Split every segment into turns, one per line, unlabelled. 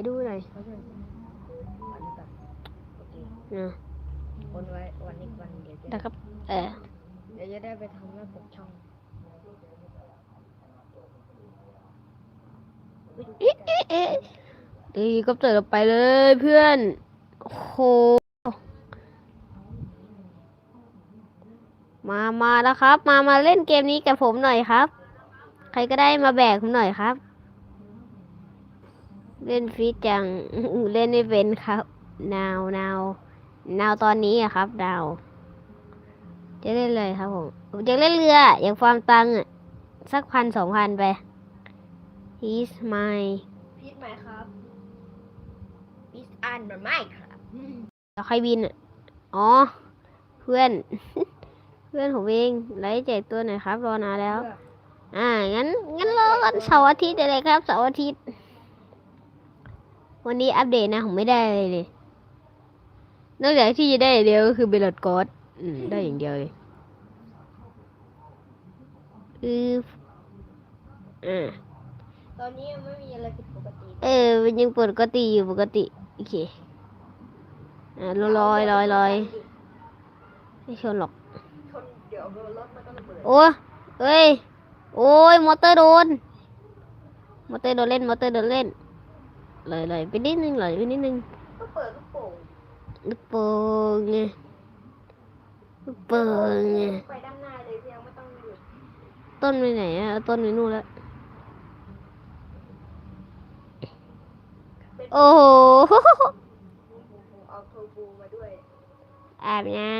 นดูหน่อย
เขาจะวันนี้ก่อนโอเค
นะ
วันไว้วันนี้วันเดียวจะ
นะครับเออ
เดี๋ยวจะได้ไปทำหน้าปกช่อง
เอ๊ะเอ๊ะเอ๊ะเอ้ยก็เติบไปเลยเพื่อนโหมามาแล้วครับ มามาเล่นเกมนี้กับผมหน่อยครับ ใครก็ได้มาแบกผมหน่อยครับ เล่นฟีดจัง เล่นไม่เป็นครับ นาว นาว นาวตอนนี้อะครับดาว จะเล่นเลยครับผมผมอยากเล่นเรือ อยากฟาร์มตังค์อะสักพันสองพันไป He's my
พีทไหมครับพีทอ่านมันไม่ครับ
แล้วใครบินอะอ๋อ เพื่อน เพื่อนผมเองไลฟ์แจกตัวหน่อยครับ รอนานแล้ว อ่า งั้น งั้นรอกันเสาร์อาทิตย์อะไรครับ เสาร์อาทิตย์ วันนี้อัปเดตนะผมไม่ได้เลยเลย นอกจากที่จะได้อย่างเดียวก็คือเบลดกอดอืมได้อย่างเดียวเลยอืออ่า
ตอนนี้ยังไม่มีอะไรผิดปกติ
เออมันยังปกติอยู่ปกติ โอเค อ่าลอยลอยลอยไม่ชนหรอก
ชนเดี๋ยวรถมันก็ระเบิด
โอ้ยเอ้ย โอ้ย มอเตอร์โดน มอเตอร์โดนเล่น มอเตอร์โดนเล่น เลยเลยไปนิดนึงเลยไปนิดนึง
ก็เปิดลูกโป่ง
ลูกโป่งไงลูกโป่งไง
ไปด้านหน้าเลยพี่ยังไม่ต้องหยุด
ต้นไปไหนอะเอาต้นไปนู่นแล้ว
เป็น
โอ้โห
เอาโทบูมาด้วย
อาบน้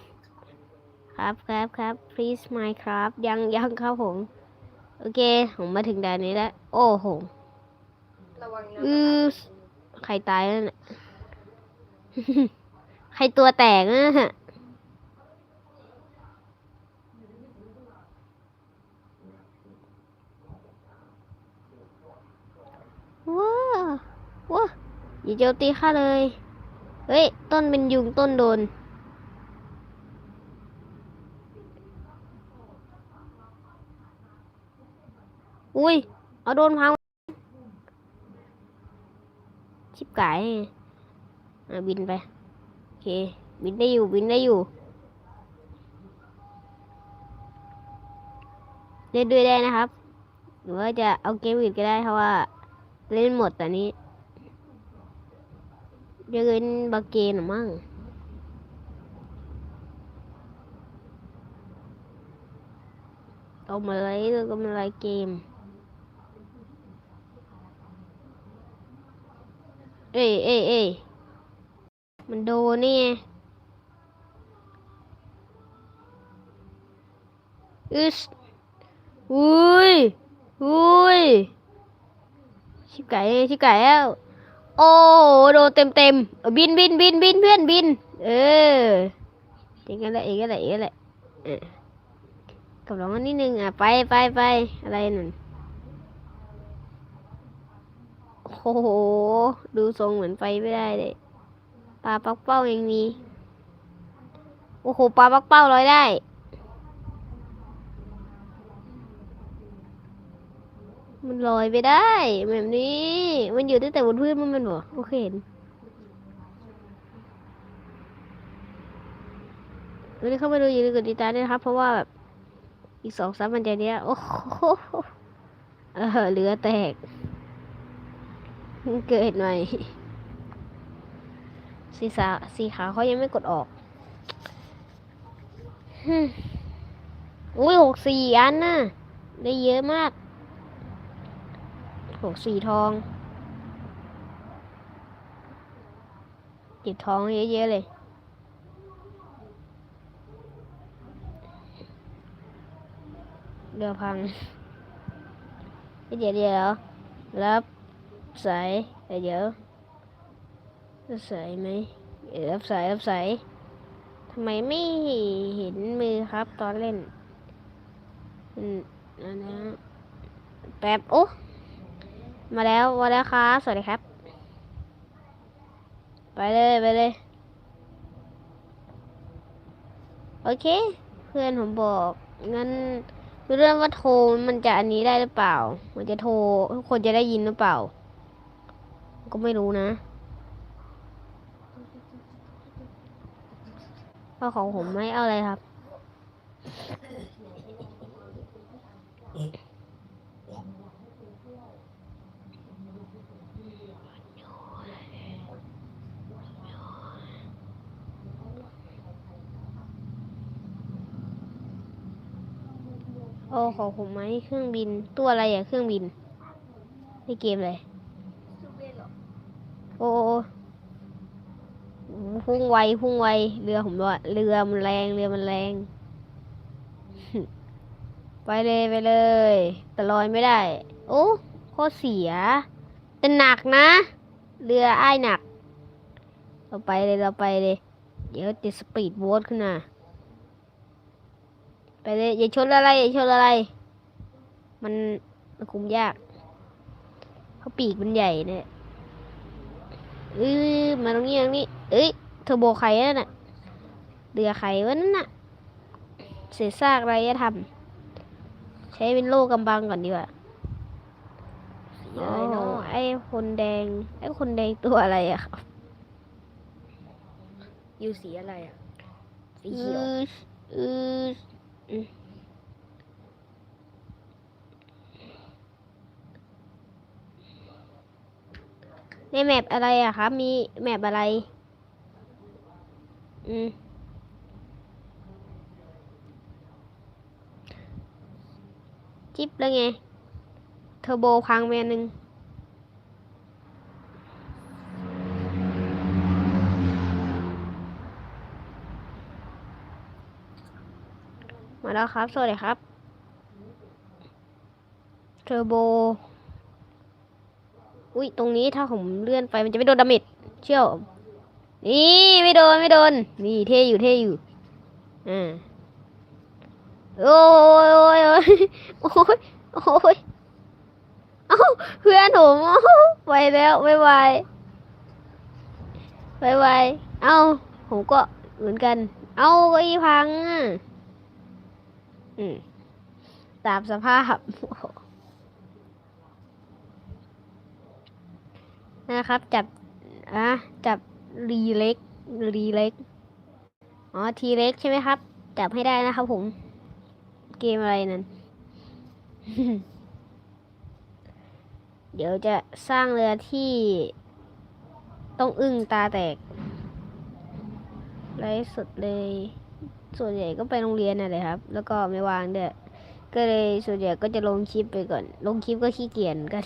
ำครับครับครับ please my ครับยังยังครับผม โอเค ผมมาถึงด่านนี้แล้ว โอ้โห
ระวังนะ
อือใครตายแล้วเนี่ยใครตัวแตกนะฮะว้าว้าอย่าโจมตีข้าเลย เฮ้ย ต้นเป็นยุงต้นโดน อุ้ย เอาโดนพัง ชิบไก่บินไป โอเค บินได้อยู่ บินได้อยู่ เล่นด้วยได้นะครับ หรือว่าจะเอาเกมอื่นก็ได้เพราะว่า เล่นหมดแต่นี้จะเล่นบาเกมหรือมั่งเอามาไลฟ์แล้วก็มาไลฟ์เกม เอ้ยเอ้ยเอ้ยมันโดนนี่อึสอุ้ยอุ้ยชิบไก่ชิบไก่แล้ว โอ้โหโดนเต็มเต็มบินบินบินบินเพื่อนบิน เอออย่างนั้นแหละอย่างนั้นแหละอย่างนั้นแหละกับร้องนิดนึงอะไปไปไปอะไรนั่น โอ้โห ดูทรงเหมือนไปไม่ได้เลย ปลาปักเป้ายังมี โอ้โห ปลาปักเป้าลอยได้ มันลอยไปได้แบบนี้ มันอยู่ตั้งแต่บนพื้นมันมันบอกโอเคเห็นวันนี้เข้ามาดูอย่าลืมกดติดตามด้วยนะครับ เพราะว่าแบบอีกสองสามวันใจเนี้ย โอ้โห เออเรือแตก เกิดใหม่สีสาสีขาวเขายังไม่กดออกอุ้ยหกสี่อันน่ะ ได้เยอะมาก หกสี่ทองเก็บทองเยอะๆเลยเรือพัง เดี๋ยวเดี๋ยวรับสายเดี๋ยวรับสายไหมเดี๋ยวรับสายรับสายทำไมไม่เห็นมือครับตอนเล่นอืมอันนะแป๊บโอ้มาแล้วมาแล้วครับสวัสดีครับ ไปเลยไปเลย โอเค เพื่อนผมบอกงั้นเรื่องว่าโทรมันจะอันนี้ได้หรือเปล่า มันจะโทรทุกคนจะได้ยินหรือเปล่า ก็ไม่รู้นะเอาของผมไหมเอาอะไรครับ โอ้ของผมไหมเครื่องบินตัวอะไรอะเครื่องบินในเกมเลย โอ้โหพุ่งไวพุ่งไวเรือผมด้วยเรือมันแรงเรือมันแรง ไปเลยไปเลย แต่ลอยไม่ได้ โอ้ข้อเสียแต่หนักนะ เรืออ้ายหนัก เราไปเลยเราไปเลย เดี๋ยวจะสปีดโบ๊ทขึ้นมาไปเลยอย่าชนอะไรอย่าชนอะไร มันมันคุมยากเพราะปีกมันใหญ่เนี่ย เออมาตรงนี้ตรงนี้ เอ้ยเทอร์โบใครนั่นน่ะเรือใครวะนั่นน่ะเศษซากอะไรจะทำใช้เป็นโล่กำบังก่อนดีกว่า
สี
โอ้
อะไรเนาะ
ไอ้คนแดง ไอ้คนแดงตัวอะไรอะครับ
อยู่สีอะไรอะสีเขียว
อืออือ ในแมปอะไรอะครับ มีแมปอะไร อืม จิ๊บแล้วไง เทอร์โบพังไปอันหนึ่งมาแล้วครับ สวัสดีครับ เทอร์โบ อุ้ยตรงนี้ถ้าผมเลื่อนไปมันจะไม่โดนดาเมจเชี่ยว นี่ไม่โดนไม่โดน นี่เท่อยู่เท่อยู่อ่าโอ้ยโอ้ยโอ้ยโอ้ยโอ้ยเอ้าเพื่อนผมไปแล้วบ๊ายบายบ๊ายบายเอ้าผมก็เหมือนกัน เอ้าก็อีพังอะอืมตามสภาพ นะครับ จับอะจับรีเล็กรีเล็กอ๋อทีเล็กใช่ไหมครับ จับให้ได้นะครับผม เกมอะไรนั่นเดี๋ยวจะสร้างเรือที่ต้องอึ้งตาแตกไรสุดเลย ส่วนใหญ่ก็ไปโรงเรียนน่ะเลยครับ แล้วก็ไม่วางเด้อก็เลยส่วนใหญ่ก็จะลงคลิปไปก่อน ลงคลิปก็ขี้เกียจกัน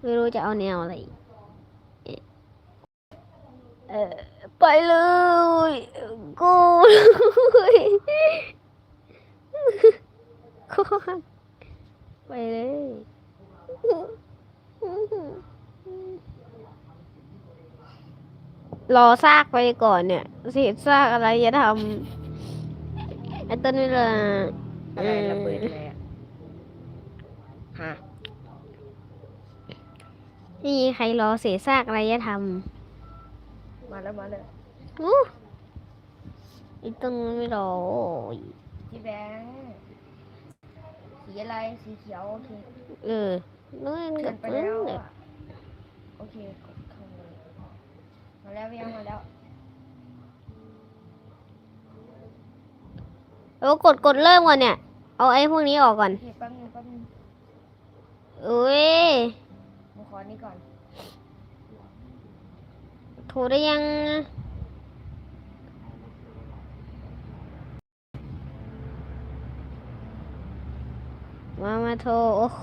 ไม่รู้จะเอาแนวอะไร เออไปเลยกูเลยกูไปเลยรอซากไปก่อนเนี่ยเศษซากอะไรจะทำไอ้ต้นนี่ละ
อะไรระเบิดอะไรอะ ฮะ
นี่ใครรอเศษซากอะไรจะท
มาแล้วมาเลยำ
อู้ไอ้ต้นไม่รอโอ้ย
พี่แบงค์สีอะไรสีเขียวโอเค
เออนู่น
เกิ
กับ
นไป
เพื่อ
แล้ว
น
อะโอเคกดเข้ามาเลยมาแล้วยังมาแล้ว
เออกดกดเริ่มก่อนเนี่ย เอาไอ้พวกนี้ออกก่อน
โอเคแป๊บนึงแป๊บนึง
เอ้ย
ผม ขอนี่ก่อน
ถูได้ยัง มามาโทรโอ้โห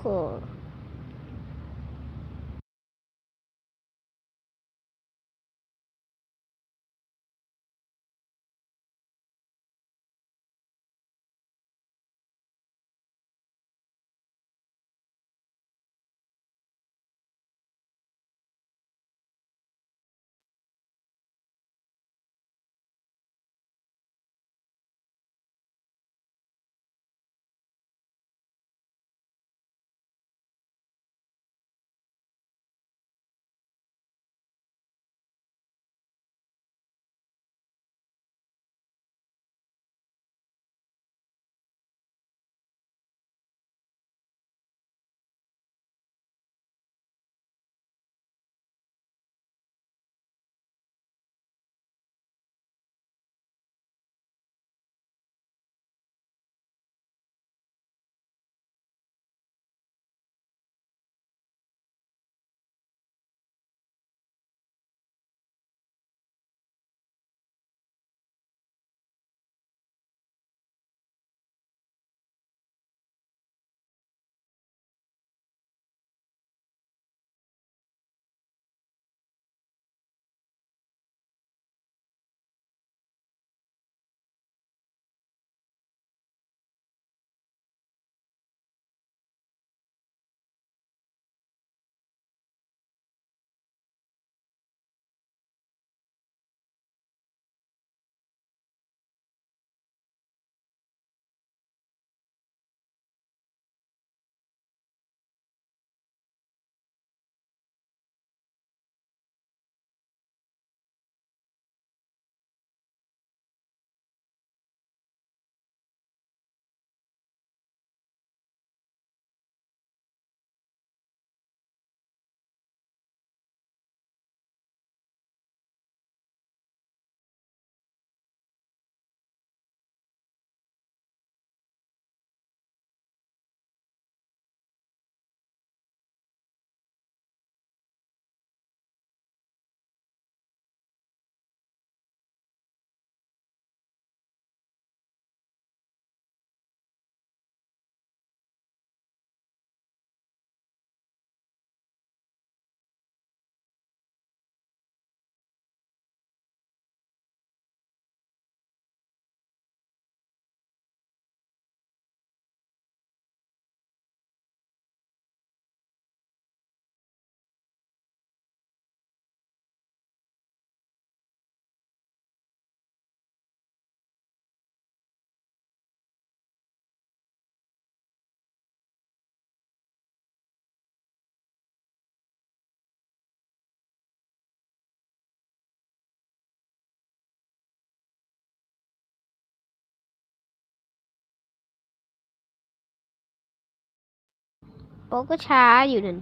โป๊กก็ช้าอยู่นั่น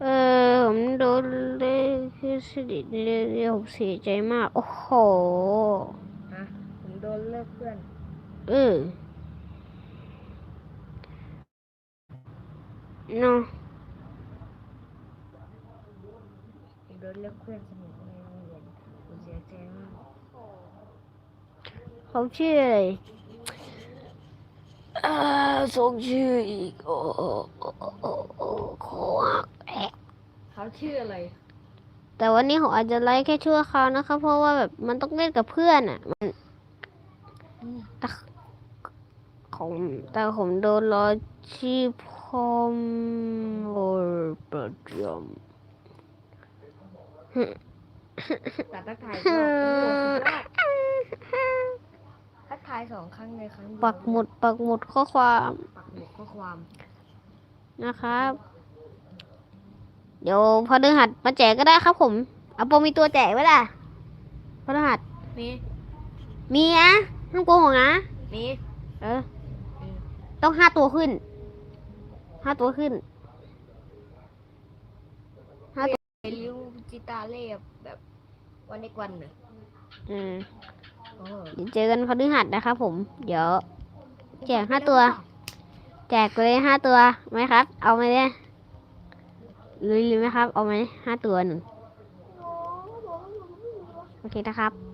เออ ผมโดนเลยคือสดิดเรียวผมเสียใจมาก โอ้โห
ฮะผมโดนเลิกเพื่อน
เออเนาะ
ผมโดนเลิกเพื่อนสนิทในโรงเรียนผมเสียใจมาก
เขาชื่ออะไรอ่า ส่งชื่ออีกโอ้โอ้โอ้โอ้โอ้โคกแอะ
เขาชื่ออะไร
แต่วันนี้ผมอาจจะไลฟ์แค่ชั่วคราวนะคะเพราะว่าแบบมันต้องเล่นกับเพื่อนอะ มันแต่ของแต่ผมโดนรอชีพคอมโอประจำ
แต่ทักทายก็ ทายสองครั้งในครั้งเดียว
ปักหมุดปักหมุดข้อความ
ปักหมุดข้อความ
นะครับ เดี๋ยวพอเดืหัดมาแจกก็ได้ครับผมเอาโปรมีตัวแจกไว้ล่ะพอเดืหัด
มี
มีนะห้ามโกหกนะ
มี
เออต้องห้าตัวขึ้นห้าตัวขึ้น
ไอริวจิตาเล่แบบวันในวันน่ะ
อืม
โอ้
เดี๋ยวเจอกันพฤหัสนะครับผม เดี๋ยว แจกห้าตัว แจกไปเลยห้าตัวไหมครับ เอาไหมเนี่ยลุยเลยไหมครับ เอาไหมห้าตัวหนึ่งโอเคนะครับ